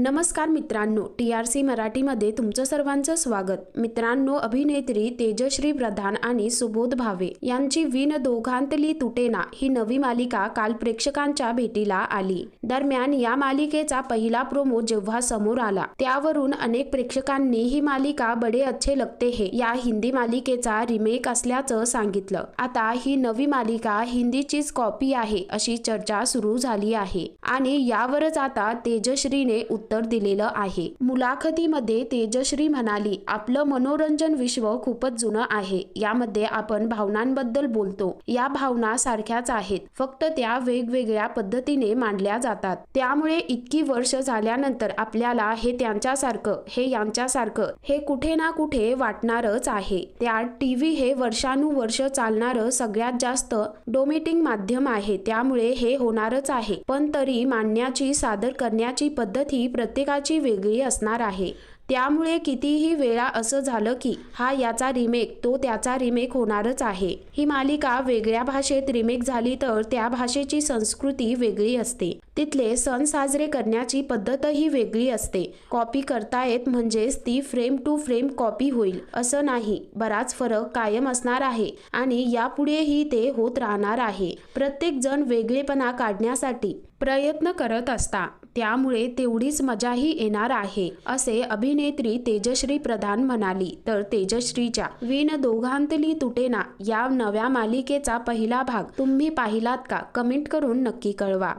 नमस्कार मित्रांनो T R C मराठीमध्ये तुमचं सर्वांचं स्वागत. मित्रांनो अभिनेत्री तेजश्री प्रधान आणि सुबोध भावे यांची विन दोघांतली तुटेना ही नवी मालिका काल प्रेक्षकांच्या भेटीला आली. दरम्यान या मालिकेचा पहिला प्रोमो जेव्हा समोर आला त्यावरून अनेक प्रेक्षकांनी ही मालिका बडे अच्छे लगते हे या हिंदी मालिकेचा रिमेक असल्याचं सांगितलं. आता ही नवी मालिका हिंदीचीच कॉपी आहे अशी चर्चा सुरू झाली आहे. आणि यावरच आता तेजश्रीने उत्तर दिलेलं आहे. मुलाखतीमध्ये तेजश्री म्हणाली आपलं मनोरंजन विश्व खूपच जुनं आहे. यामध्ये आपण भावनांबद्दल बोलतो. या भावना सारख्याच आहेत. फक्त त्या वेगवेगळ्या पद्धतीने मांडल्या जातात. त्यामुळे इतकी वर्ष झाल्यानंतर आपल्याला हे त्यांच्यासारखं हे यांच्यासारखं हे कुठे ना कुठे वाटणारच आहे. त्या टीव्ही हे वर्षानुवर्ष चालणारं सगळ्यात जास्त डोमेटिंग माध्यम आहे. त्यामुळे हे होणारच आहे. पण तरी मांडण्याची सादर करण्याची पद्धत ही प्रत्येकाची वेगळी असणार आहे. त्यामुळे कितीही वेळा असं झालं की हा याचा रिमेक तो त्याचा रिमेक होणारच आहे. ही मालिका वेगळ्या भाषेत रिमेक झाली तर त्या भाषेची संस्कृती वेगळी असते. तिथले सण साजरे करण्याची पद्धतही वेगळी असते. कॉपी करतायत म्हणजेच ती फ्रेम टू फ्रेम कॉपी होईल असं नाही. बराच फरक कायम असणार आहे आणि यापुढेही ते होत राहणार आहे. प्रत्येक जण वेगळेपणा काढण्यासाठी प्रयत्न करत असता. त्यामुळे तेवढीच मजाही येणार आहे असे अभिनेत्री तेजश्री प्रधान म्हणाली. तर तेजश्रीच्या विण दोघांतली तुटेना या नव्या मालिकेचा पहिला भाग तुम्ही पाहिलात का? कमेंट करून नक्की कळवा.